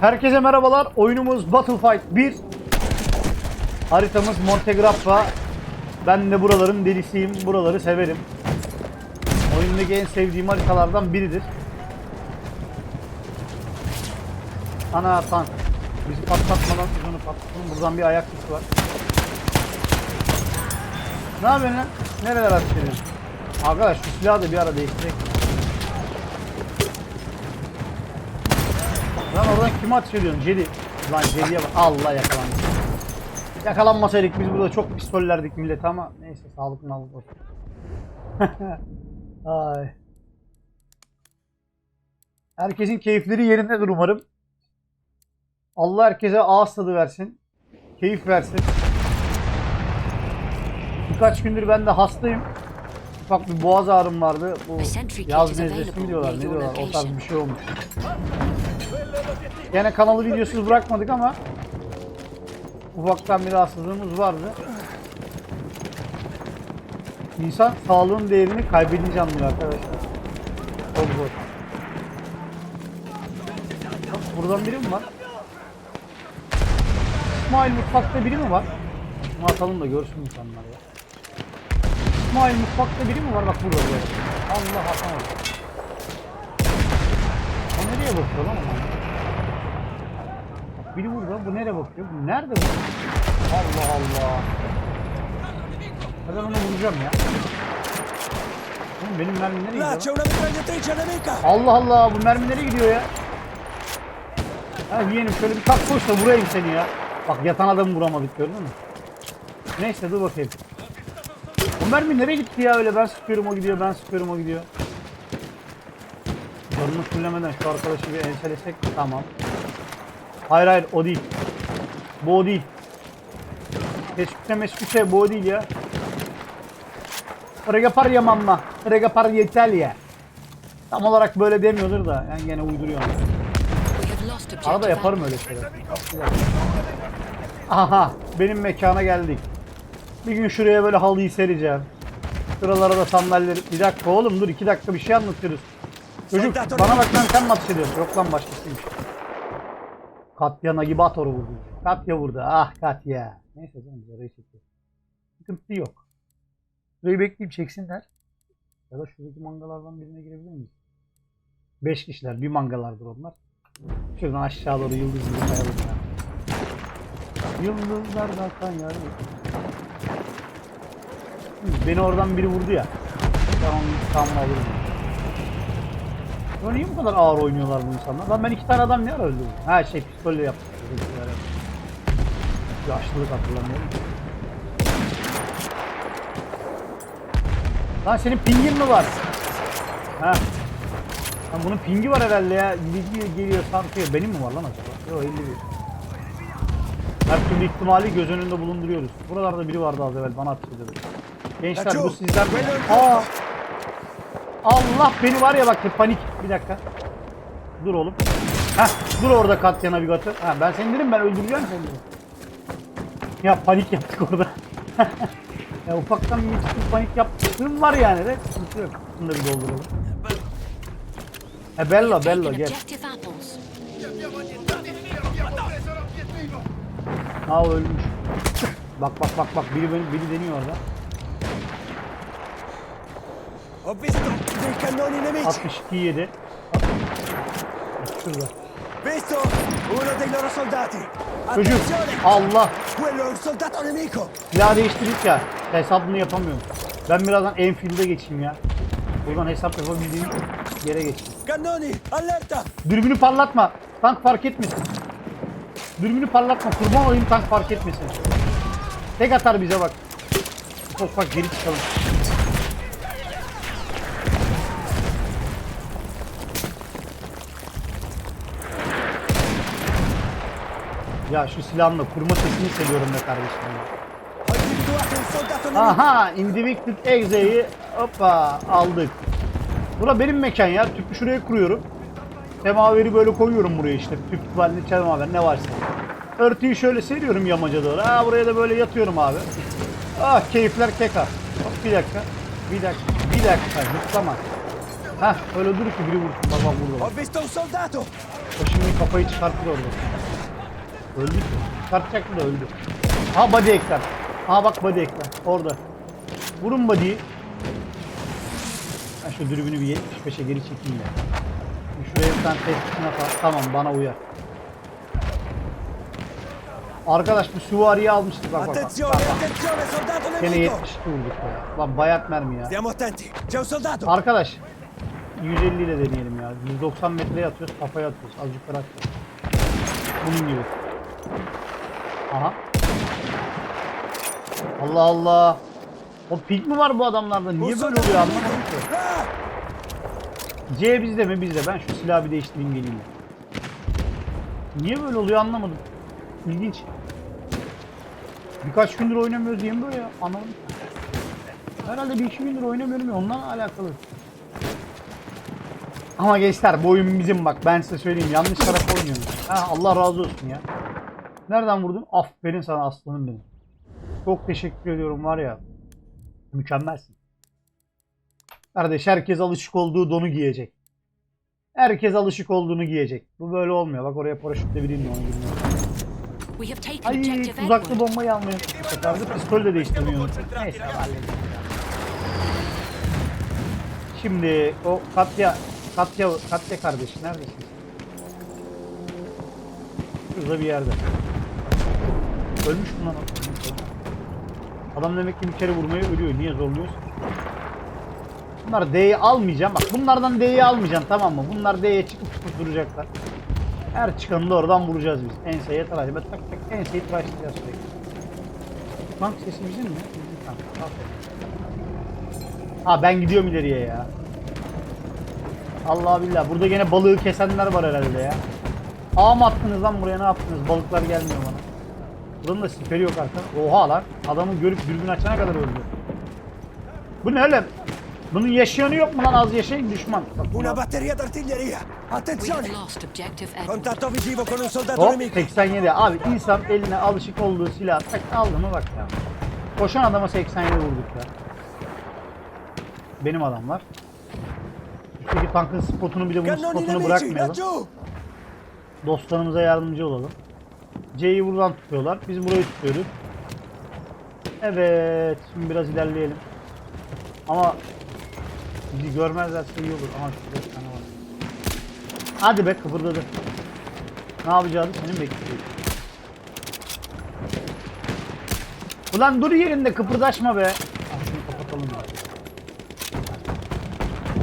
Herkese merhabalar. Oyunumuz Battlefight 1. Haritamız Montegrappa. Ben de buraların delisiyim. Buraları severim. Oyundaki en sevdiğim haritalardan biridir. Ana tank. Bizi patlatmadan biz onu patlatalım. Buradan bir ayak sesi var. Ne yapıyorsun lan? Nereler atış ediyorsun? Arkadaş şu silahı da bir ara değiştirek. Lan oradan kime ateş ediyorsun? Jedi. Lan Jedi'ye bak. Allah yakalandı. Yakalanmasaydık biz burada çok pistollerdik millet ama neyse sağlık olsun. Ay. Herkesin keyifleri yerindedir umarım. Allah herkese ağız tadı versin. Keyif versin. Birkaç gündür ben de hastayım. Ufak bir boğaz ağrım vardı. Bu yaz nezlesi mi diyorlar? Ne diyorlar? O tarz bir şey olmuş. Gene kanalı videosuz bırakmadık ama ufaktan bir rahatsızlığımız vardı. İnsan sağlığın değerini kaybedince anlıyor arkadaşlar. Çok zor. Buradan biri mi var? İsmail mutfakta biri mi var? Şunu atalım da görsün insanlar ya. İsmail mutfakta biri mi var? Bak burada böyle. Allah atamadım. O nereye bakıyor lan o? Biri burada. Bu nereye bakıyor? Bu nerede bu? Allah Allah. Ya Ben onu vuracağım ya. Oğlum benim mermim nereye gidiyor? Allah Allah bu mermi nereye gidiyor ya? Ha yeğenim şöyle bir tak koş da vurayım seni ya. Bak yatan adamı vuramadık gördün mü? Neyse dur bakayım. Bu mermi nereye gitti ya öyle ben sıkıyorum o gidiyor ben sıkıyorum o gidiyor. Canını fullemeden şu arkadaşı bir enselesek tamam. Hayır hayır o değil. Bu o değil. Meskute meskute bu o değil ya. Rega parya mamma. Rega parya Italia. Tam olarak böyle demiyordur da yani gene uyduruyorum. Arada yaparım öyle şeyler. Aha benim mekana geldik. Bir gün şuraya böyle halıyı sereceğim. Şuralara da sandalyeleri... Bir dakika oğlum dur iki dakika bir şey anlatıyoruz. Çocuk bana bak lan sen atış ediyorsun? Yok lan başkasıymış. Katya Nagibator'u vurdu. Katya vurdu. Ah Katya. Neyse canım biz orayı çekiyoruz. Sıkıntı yok. Şurayı bekleyip çeksinler. Ya da şuradaki mangalardan birine girebilir miyiz? Beş kişiler. Bir mangalardır onlar. Şuradan aşağı doğru yıldız gibi kayalım ya. Yıldızlardan kayalım. Beni oradan biri vurdu ya. Ben onun intikamını alırım. Ya niye bu kadar ağır oynuyorlar bu insanlar? Lan ben iki tane adam ne ara öldürdüm? Ha şey pistolle yaptım. Yaşlılık hatırlamıyorum. Lan senin pingin mi var? Ha. Lan bunun pingi var herhalde ya. Gidiyor geliyor sarkıyor. Benim mi var lan acaba? Yok 51. Her türlü ihtimali göz önünde bulunduruyoruz. Buralarda biri vardı az evvel bana atış ediyordu. Gençler bu sizden mi? Aa! Allah beni var ya bak panik. Bir dakika. Dur oğlum. Heh, dur orada Katya navigatör. Ha, ben seni dedim ben öldüreceğim seni dedim. Ya panik yaptık orada. ya ufaktan bir çıkıp panik yaptığım var yani de. Sıkıntı yok. Bunu da bir dolduralım. E Bella Taken gel. Ha ölmüş. Bak bak bak bak biri beni- biri deniyor orada. Ho visto dei cannoni nemici! 62 yedi. Şurada. Visto uno dei loro soldati! Çocuk. Allah. Quello è un soldato nemico! Silah değiştirdik ya. Hesabını yapamıyorum. Ben birazdan Enfield'e geçeyim ya. Buradan hesap yapabildiğim yere geçeyim. Cannoni, allerta! Dürbünü parlatma. Tank fark etmesin. Dürbünü parlatma. Kurban olayım tank fark etmesin. Tek atar bize bak. Ufak ufak geri çıkalım. Ya şu silahımla kurma sesini seviyorum be kardeşim. Aha, Indivicted Exe'yi hoppa aldık. Bura benim mekan ya. Tüpü şuraya kuruyorum. Semaveri böyle koyuyorum buraya işte. Tüp var, ne semaver ne varsa. Örtüyü şöyle seriyorum yamaca doğru. Ha buraya da böyle yatıyorum abi. Ah keyifler keka. Hop bir dakika. Bir dakika. Bir dakika. Zıplama. Heh öyle dur ki biri vursun. Bak bak burada. Bak. visto un soldato! O şimdi kafayı çıkartır orada. Öldü ki. Çıkartacaktı da öldü. Ha body ekran. Ha bak body ekran. Orada. Vurun body'yi. Ben şu dürbünü bir 75'e geri çekeyim ya. Şuraya bir tane tespitine falan. Tamam bana uyar. Arkadaş bu süvariyi almıştık bak bak. bak. Nemico! 72 vurduk ya. Lan bayat mermi ya. Arkadaş 150 ile deneyelim ya. 190 metreye atıyoruz, kafaya atıyoruz. Azıcık bırak. Bunun gibi. Aha. Allah Allah. O pik mi var bu adamlarda? Niye böyle oluyor anlamadım ki. C bizde mi? Bizde. Ben şu silahı bir değiştireyim geleyim. Niye böyle oluyor anlamadım. İlginç. Birkaç gündür oynamıyoruz diye mi böyle ya? Anlamadım. Herhalde bir iki gündür oynamıyorum ya ondan alakalı. Ama gençler bu oyun bizim bak ben size söyleyeyim yanlış taraf oynuyorum. Ha, Allah razı olsun ya. Nereden vurdun? Aferin sana aslanım benim. Çok teşekkür ediyorum var ya. Mükemmelsin. Kardeş herkes alışık olduğu donu giyecek. Herkes alışık olduğunu giyecek. Bu böyle olmuyor. Bak oraya paraşütle bir indi onu bilmiyorum. Ay tuzaklı bombayı almayı. Seferdi pistol de değiştirmeyi unuttuk. Neyse. Şimdi o Katya Katya Katya kardeş neredesin? Şurada bir yerde. Ölmüş mü lan? Adam demek ki bir kere vurmayı ölüyor. Niye zorluyorsun? Bunlar D'yi almayacağım. Bak bunlardan D'yi almayacağım tamam mı? Bunlar D'ye çıkıp çıkıp duracaklar. Her çıkanı da oradan vuracağız biz. Enseye tıraş. Tak tak enseyi tıraşlayacağız sürekli. Tank sesi bizim mi? Bizim tank. Ha ben gidiyorum ileriye ya. Allah billah. Burada gene balığı kesenler var herhalde ya. Ağ mı attınız lan buraya ne yaptınız? Balıklar gelmiyor bana. Buranın da siperi yok arkadaşlar. Oha lan. Adamı görüp dürbün açana kadar öldü. Bu ne öyle? Bunun yaşayanı yok mu lan az yaşayın düşman. Bak Una buna- batteria d'artiglieria! Attenzione! Contatto visivo con un soldato Hop nemico! 87. Abi insan eline alışık olduğu silah tak aldı mı bak ya. Koşan adama 87 vurduk ya. Benim adamlar. Üstteki tankın spotunu bir de bunun spotunu bırakmayalım. Dostlarımıza yardımcı olalım. C'yi buradan tutuyorlar. Biz burayı tutuyoruz. Evet. Şimdi biraz ilerleyelim. Ama bizi görmezlerse iyi olur. Aha şurada bir tane var. Hadi be kıpırdadı. Ne yapacağız? Senin bekliyor. Ulan dur yerinde kıpırdaşma be. Şunu kapatalım ya.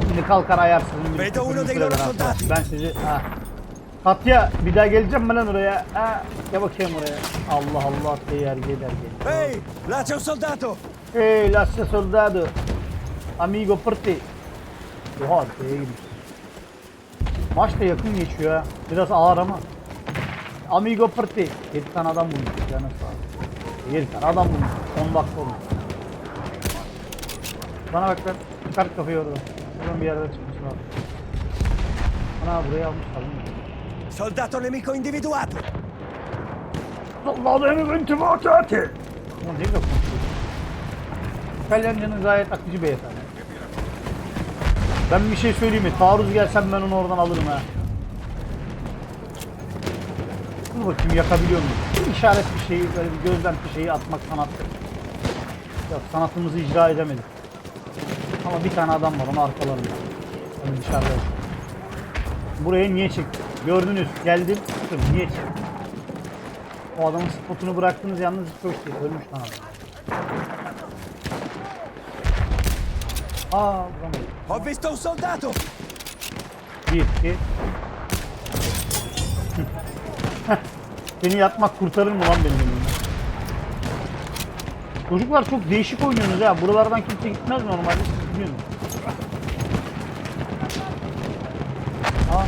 Şimdi kalkar ayarsızın. Ben sizi... Ha. Katya bir daha geleceğim mi lan oraya? Ha. Gel bakayım oraya. Allah Allah değer gider gel. Ehi, là c'è un soldato! Hey lasse soldado. Amigo Perti. Oha D'ye girmiş. Maç da yakın geçiyor ha. Biraz ağır ama. Amigo Perti. 7 tane adam bulmuş. Canı sağ ol. 7 tane adam bulmuş. 10 dakika olmuş. Bana bak lan. Çıkart kafayı oradan. Buradan bir yerden çıkmış lazım. Ana buraya almışlar. Değil mi? Soldato nemico individuato! Allah'ın intibat eti. Ulan ne güzel konuşuyor. İtalyanca'nın gayet akıcı beyefendi. Ben bir şey söyleyeyim mi? Taarruz gelsem ben onu oradan alırım ha. Dur bakayım yakabiliyor muyum? Bir işaret bir şeyi, böyle bir gözlem bir şeyi atmak sanattır. Yok sanatımızı icra edemedik. Ama bir tane adam var onu arkalarında. Onu dışarıda. Buraya niye çıktı? Gördünüz geldim. Niye çıktı? O adamın spotunu bıraktınız yalnız çok şey ölmüş lan adam. Aa vuramadım. Ho visto un soldato! Bir, iki. Seni yatmak kurtarır mı lan benim elimden? Çocuklar çok değişik oynuyorsunuz ya. Buralardan kimse gitmez normalde siz gidiyorsunuz. Aa, aa.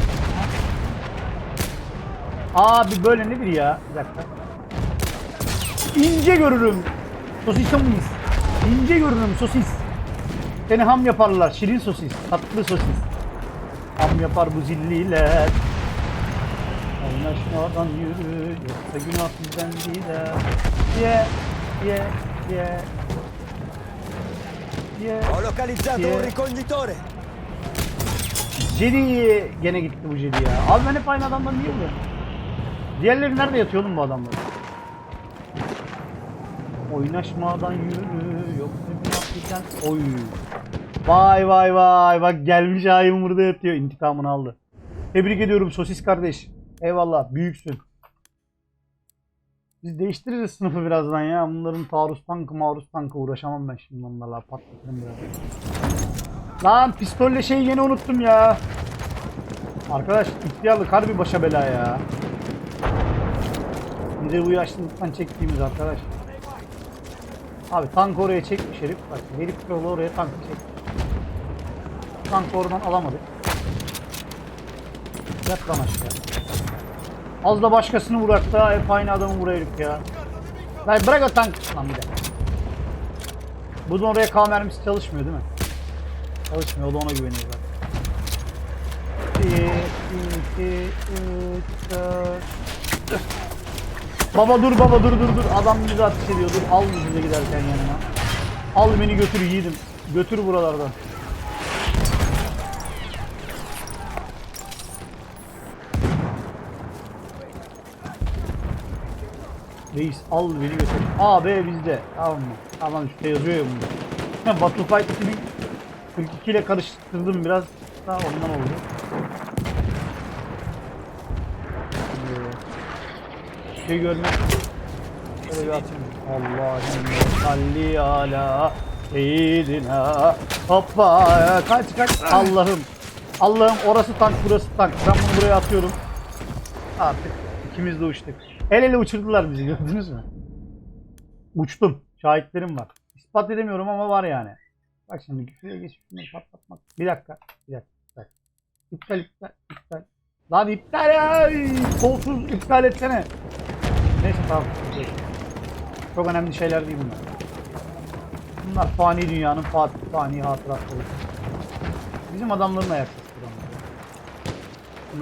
Abi böyle nedir ya? Bir dakika. İnce görürüm. Sosisim miyiz? İnce görürüm sosis. Seni ham yaparlar. Şirin sosis. Tatlı sosis. Ham yapar bu zilliler. Anlaşmadan yürü. Yoksa günah bizden gider. Ye, ye, ye. Ye. Ho localizzato un ricognitore! Jedi gene gitti bu Jedi ya. Abi ben hep aynı adamdan niye oluyorum? Diğerleri nerede yatıyor oğlum bu adamlar? Oynaşmadan yürü yok sen Oy. Vay vay vay bak gelmiş ayım burada yatıyor intikamını aldı. Tebrik ediyorum sosis kardeş. Eyvallah büyüksün. Biz değiştiririz sınıfı birazdan ya. Bunların taarruz tankı maruz tankı uğraşamam ben şimdi onlarla patlatırım biraz. Lan pistolle şeyi yeni unuttum ya. Arkadaş ihtiyarlık harbi başa bela ya. Bir de bu yaşlılıktan çektiğimiz arkadaş. Abi tank oraya çekmiş herif. Bak herif yolu oraya tankı çekmiş. Tankı oradan alamadık. Yat lan aşağı. Az da başkasını bırak da hep aynı adamı vur herif ya. Lan bırak o tank. Lan bir de. Bunun oraya K çalışmıyor değil mi? Çalışmıyor. O da ona güveniyor zaten. 1, 2, 3, 4. Baba dur baba dur dur dur. Adam bizi ateş ediyor. Dur al bize giderken yanına. Al beni götür yiğidim. Götür buralardan. Reis al beni götür. A B bizde. Tamam mı? Tamam üstte yazıyor ya bunda. Battlefield 42 ile karıştırdım biraz. Da ondan oldu. Ee, Şey görmek. Şöyle salli ala seyyidina. Hoppa kaç kaç. Allah'ım. Allah'ım orası tank burası tank. Ben bunu buraya atıyorum. Artık ikimiz de uçtuk. El ele uçurdular bizi gördünüz mü? Uçtum. Şahitlerim var. İspat edemiyorum ama var yani. Bak şimdi şuraya geç şunu patlatmak. Bir dakika. Bir dakika. Bir dakika. İptal iptal. Lan iptal ya. Kolsuz iptal etsene. Tamam. Çok önemli şeyler değil bunlar. Bunlar fani dünyanın fa- fani hatıratları. Bizim adamların ayak sesi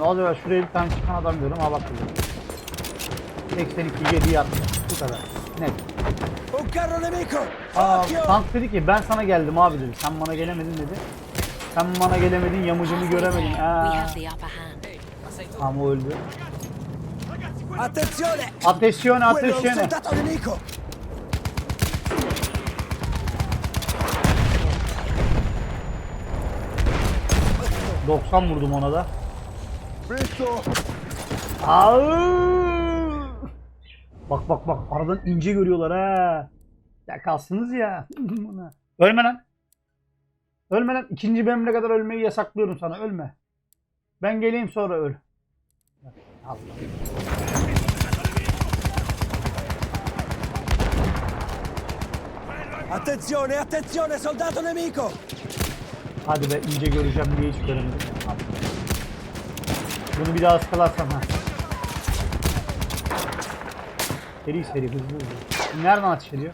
az evvel şuraya bir tane çıkan adam gördüm. Ha bak burada. 82 7 yattı. Bu kadar. Net. Aa, tank dedi ki ben sana geldim abi dedi. Sen bana gelemedin dedi. Sen bana gelemedin yamucumu göremedin. We Aa, have Attenzione! Ateşyon Quello è un ateşyon. soldato nemico! 90 vurdum ona da. Au! Bak bak bak aradan ince görüyorlar ha. Ya kalsınız ya. Ölme lan. Ölme lan. İkinci bölümüne kadar ölmeyi yasaklıyorum sana. Ölme. Ben geleyim sonra öl. Allah. Attenzione, attenzione, soldato nemico! Hadi be ince göreceğim diye hiç göremedim. Bunu bir daha ıskalarsam ha. Seri seri hızlı hızlı. Nereden ateş ediyor?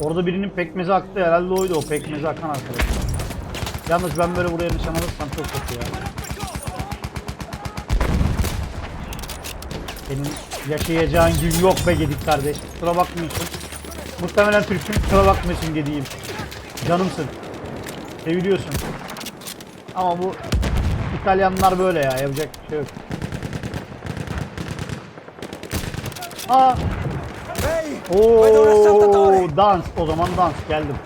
Orada birinin pekmezi aktı herhalde oydu o pekmezi akan arkadaş. Yalnız ben böyle buraya nişan alırsam çok kötü ya. Senin yaşayacağın gün yok be Gedik kardeş. Kusura bakmıyorsun. Muhtemelen Türk'ün kusura bakmıyorsun Gedik'im. Canımsın. Seviliyorsun. Ama bu İtalyanlar böyle ya. Yapacak bir şey yok. Aa, assaltatore! Oo, dans. O zaman dans. Geldim.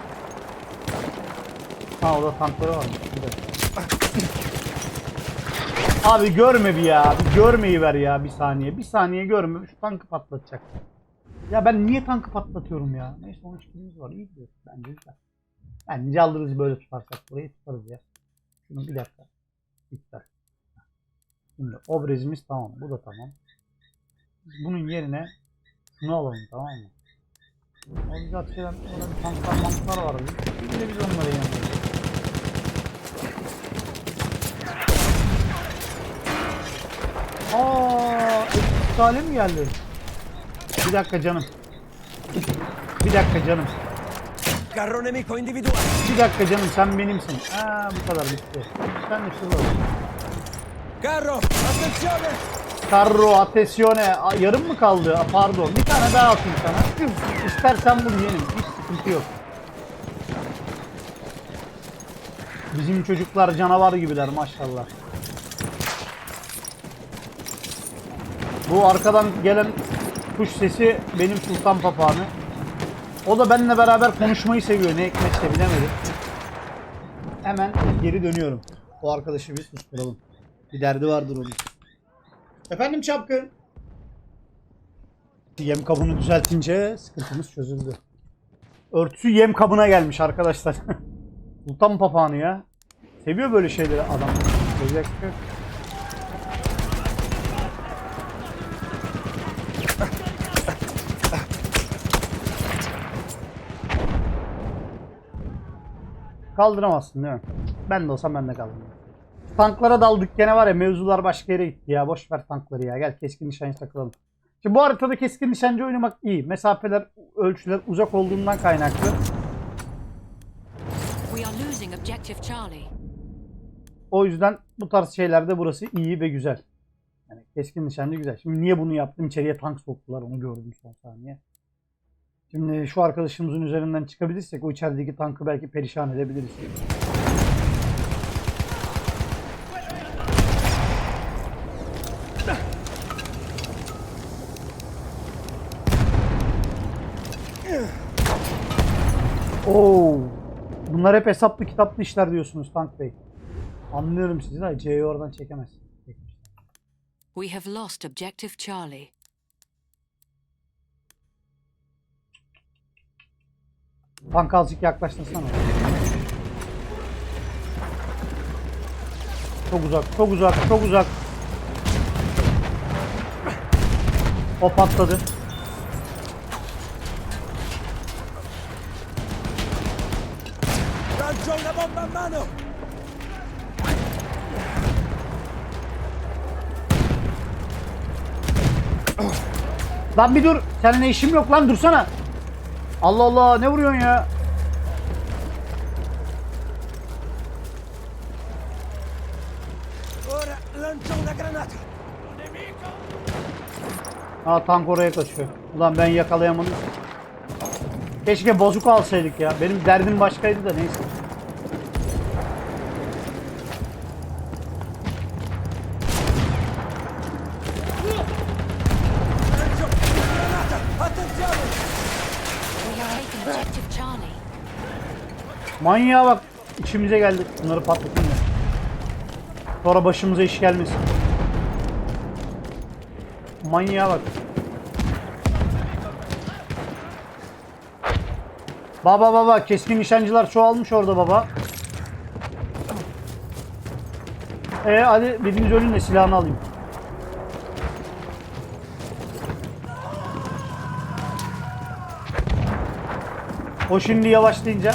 Ha orada tankları var. Abi görme bir ya. Bir görmeyi ver ya bir saniye. Bir saniye görme. Şu tankı patlatacak. Ya ben niye tankı patlatıyorum ya? Neyse 13 kilimiz var. İyi gidiyor. Bence güzel. Bence alırız böyle tutarsak. Burayı tutarız ya. Şunu bir dakika. İptal. Şimdi obrezimiz tamam. Bu da tamam. Biz bunun yerine şunu alalım tamam mı? O bize atış eden orada tanklar manklar var. Bir de biz onları yanıyoruz. Aa, hale mi geldi? Bir dakika canım. Bir dakika canım. Carro nemico individuato! Bir dakika canım sen benimsin. Aa bu kadar bitti. Sen de şurada. Carro, attenzione! Carro, Attenzione. Yarım mı kaldı? Pardon. Bir tane daha atayım sana. İstersen bunu yenim. Hiç sıkıntı yok. Bizim çocuklar canavar gibiler maşallah. Bu arkadan gelen kuş sesi benim sultan papağanı. O da benimle beraber konuşmayı seviyor. Ne hikmetse bilemedim. Hemen geri dönüyorum. O arkadaşı bir susturalım. Bir derdi vardır onun. Efendim çapkın. Yem kabını düzeltince sıkıntımız çözüldü. Örtüsü yem kabına gelmiş arkadaşlar. Sultan papağanı ya. Seviyor böyle şeyleri adam. Söyleyecek Kaldıramazsın değil mi? Ben de olsam ben de kaldırmam. Tanklara daldık gene var ya mevzular başka yere gitti ya. Boş ver tankları ya. Gel keskin nişancı takılalım. Şimdi bu haritada keskin nişancı oynamak iyi. Mesafeler, ölçüler uzak olduğundan kaynaklı. O yüzden bu tarz şeylerde burası iyi ve güzel. Yani keskin nişancı güzel. Şimdi niye bunu yaptım? İçeriye tank soktular. Onu gördüm son saniye. Şimdi şu arkadaşımızın üzerinden çıkabilirsek o içerideki tankı belki perişan edebiliriz. Oo. Bunlar hep hesaplı kitaplı işler diyorsunuz Tank Bey. Anlıyorum sizi de C'yi oradan çekemez. We have lost objective Charlie. Tank azıcık yaklaştırsana. Çok uzak, çok uzak, çok uzak. O patladı. Lan bir dur. Seninle işim yok lan dursana. Allah Allah ne vuruyorsun ya? Ha tank oraya kaçıyor. Ulan ben yakalayamadım. Keşke bozuk alsaydık ya. Benim derdim başkaydı da neyse. Lancio una granata! Attenzione! We have taken objective Charlie. Manyağa bak. içimize geldi. Bunları patlatın ya. Sonra başımıza iş gelmesin. Manyağa bak. Baba baba keskin nişancılar çoğalmış orada baba. E hadi biriniz ölün de silahını alayım. O şimdi yavaşlayınca.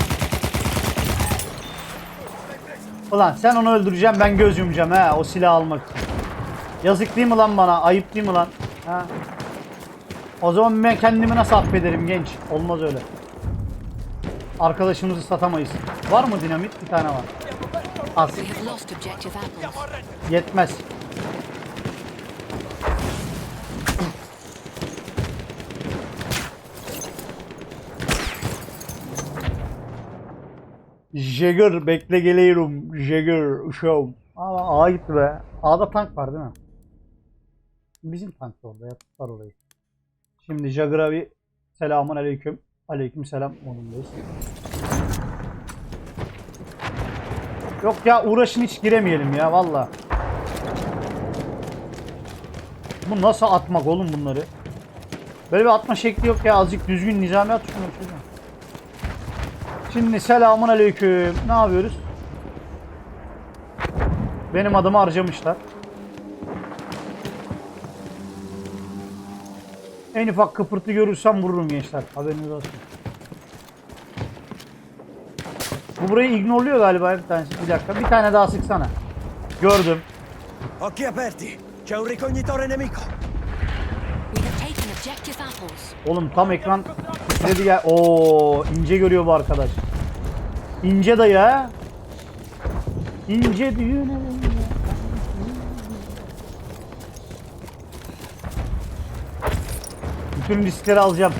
Ulan sen onu öldüreceğim ben göz yumacağım ha o silahı almak için. Yazık değil mi lan bana? Ayıp değil mi lan? Ha? O zaman ben kendimi nasıl affederim genç? Olmaz öyle. Arkadaşımızı satamayız. Var mı dinamit? Bir tane var. Az. Yetmez. Jagger bekle geliyorum. Jagger uşağım. Aa, A'ya gitti be. A'da tank var değil mi? Bizim tank da orada yaptılar orayı. Şimdi Jagger'a bir selamun aleyküm. Aleyküm selam onundayız. Yok ya uğraşın hiç giremeyelim ya valla. Bu nasıl atmak oğlum bunları? Böyle bir atma şekli yok ya azıcık düzgün nizami at. Şimdi selamun aleyküm. Ne yapıyoruz? Benim adımı harcamışlar. En ufak kıpırtı görürsem vururum gençler. Haberiniz olsun. Bu burayı ignorluyor galiba bir tanesi. Bir dakika. Bir tane daha sıksana. Gördüm. Occhi aperti! C'è un ricognitore nemico! Oğlum tam ekran titredi ya. Oo ince görüyor bu arkadaş. İnce dayı ha. İnce düğün Bütün riskleri alacağım.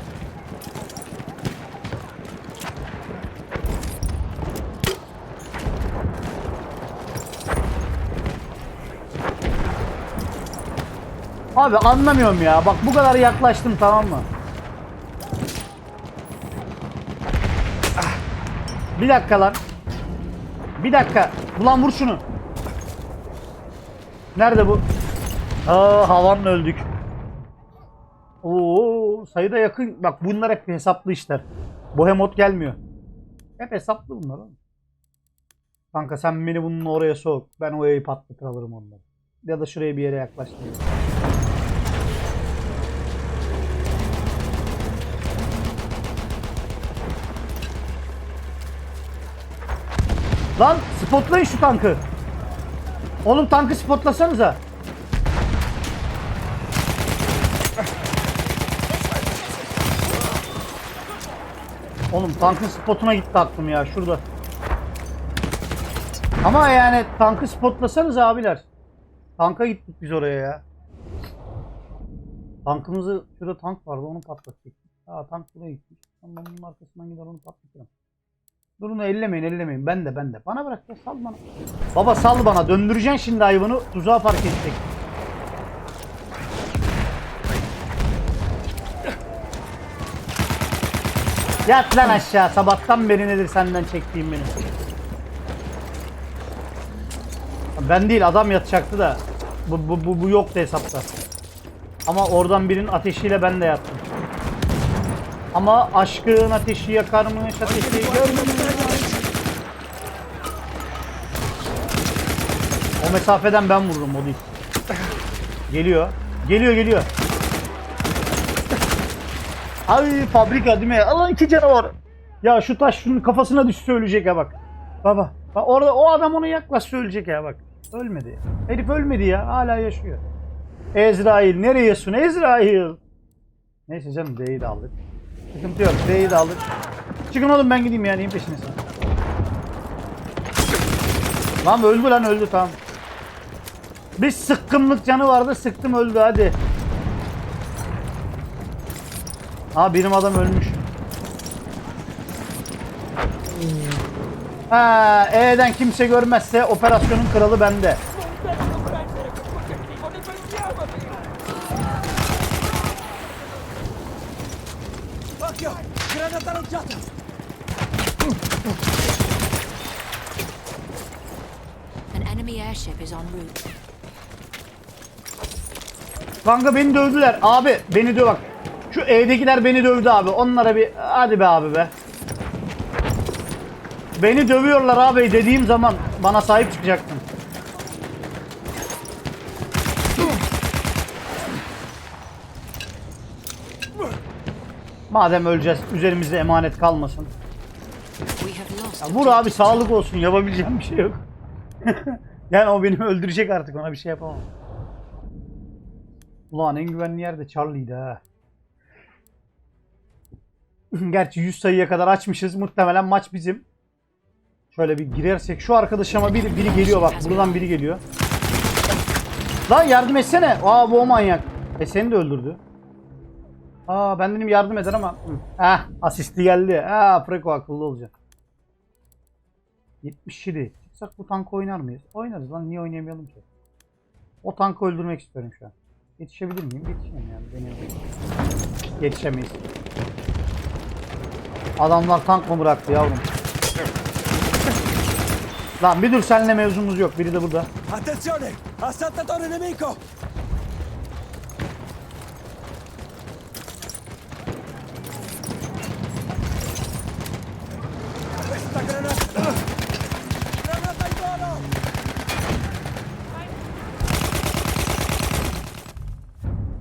Abi anlamıyorum ya. Bak bu kadar yaklaştım tamam mı? Bir dakika lan. Bir dakika. Ulan vur şunu. Nerede bu? Aa havanla öldük. Oo sayıda yakın. Bak bunlar hep hesaplı işler. Bohemot gelmiyor. Hep hesaplı bunlar oğlum. Kanka sen beni bununla oraya sok. Ben o evi patlatır alırım onları. Ya da şuraya bir yere yaklaştırayım. Lan spotlayın şu tankı. Oğlum tankı spotlasanıza. Oğlum tankın spotuna gitti aklım ya şurada. Ama yani tankı spotlasanız abiler. Tanka gittik biz oraya ya. Tankımızı şurada tank vardı onu patlattık. Aa tank buraya gitmiş. Ben bunun arkasından gider onu patlatırım. Durun ellemeyin ellemeyin. Ben de ben de. Bana bırak ya sal bana. Baba sal bana. Döndüreceksin şimdi hayvanı. Tuzağa fark edecek. Yat lan aşağı. Sabahtan beri nedir senden çektiğim benim. Ben değil adam yatacaktı da. Bu, bu, bu, bu yoktu hesapta. Ama oradan birinin ateşiyle ben de yattım. Ama aşkın ateşi yakarmış ateşi görmedim. O mesafeden ben vururum o değil. Geliyor. Geliyor geliyor. Ay fabrika değil mi? Allah'ın iki canavar. Ya şu taş şunun kafasına düşse ölecek ya bak. Baba. Bak orada o adam onu yaklaşsa ölecek ya bak. Ölmedi. Herif ölmedi ya. Hala yaşıyor. Ezrail nereyesin Ezrail? Neyse canım D'yi de aldık. Sıkıntı yok. D'yi de aldık. Çıkın oğlum ben gideyim yani. peşinize. Lan öldü lan öldü tamam. Bir sıkkınlık canı vardı. Sıktım öldü hadi. Ha benim adam ölmüş. Ha, E'den kimse görmezse operasyonun kralı bende. Kanka beni dövdüler. Abi beni döv bak. Şu E'dekiler beni dövdü abi. Onlara bir hadi be abi be. Beni dövüyorlar abi dediğim zaman bana sahip çıkacaktın. Madem öleceğiz üzerimizde emanet kalmasın. Ya vur abi sağlık olsun yapabileceğim bir şey yok. yani o beni öldürecek artık ona bir şey yapamam. Ulan en güvenli yerde Charlie'ydi ha. Gerçi 100 sayıya kadar açmışız. Muhtemelen maç bizim. Şöyle bir girersek. Şu arkadaşıma biri, biri geliyor bak. Buradan biri geliyor. Lan yardım etsene. Aa bu o manyak. E seni de öldürdü. Aa ben dedim yardım eder ama. Heh asisti geldi. Ha Preko akıllı olacak. 77. Çıksak bu tankı oynar mıyız? Oynarız lan niye oynayamayalım ki? O tankı öldürmek istiyorum şu an. Yetişebilir miyim? Yetişemem yani. Deneyelim. Yetişemeyiz. Adamlar tank mı bıraktı yavrum? Lan bir dur seninle mevzumuz yok. Biri de burada. Attenzione! Assaltatore nemico!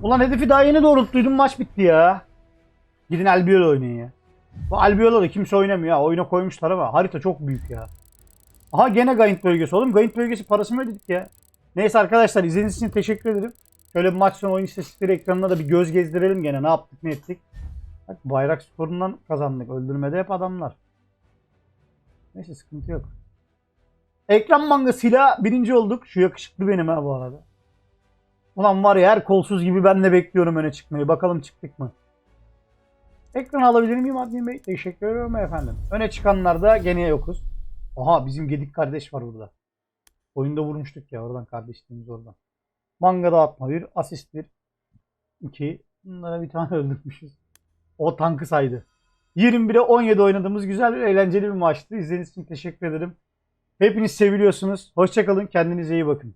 Ulan hedefi daha yeni doğrulttuydum maç bitti ya. Gidin Albiol oynayın ya. Bu Albiol'da da kimse oynamıyor ya. Oyuna koymuşlar ama harita çok büyük ya. Aha gene Gaint bölgesi oğlum. Gaint bölgesi parasını ödedik ya. Neyse arkadaşlar izlediğiniz için teşekkür ederim. Şöyle bir maç sonu oyun istatistikleri ekranına da bir göz gezdirelim gene. Ne yaptık ne ettik. Bak bayrak sporundan kazandık. Öldürmede hep adamlar. Neyse sıkıntı yok. Ekran mangasıyla birinci olduk. Şu yakışıklı benim ha bu arada. Ulan var ya her kolsuz gibi ben de bekliyorum öne çıkmayı. Bakalım çıktık mı? Ekran alabilir miyim admin bey? Teşekkür ederim efendim. Öne çıkanlarda gene yokuz. Aha bizim Gedik kardeş var burada. Oyunda vurmuştuk ya oradan kardeşliğimiz oradan. Mangada atma bir, asist bir. iki. Bunlara bir tane öldürmüşüz. O tankı saydı. 21'e 17 oynadığımız güzel bir eğlenceli bir maçtı. İzlediğiniz için teşekkür ederim. Hepiniz seviliyorsunuz. Hoşçakalın. Kendinize iyi bakın.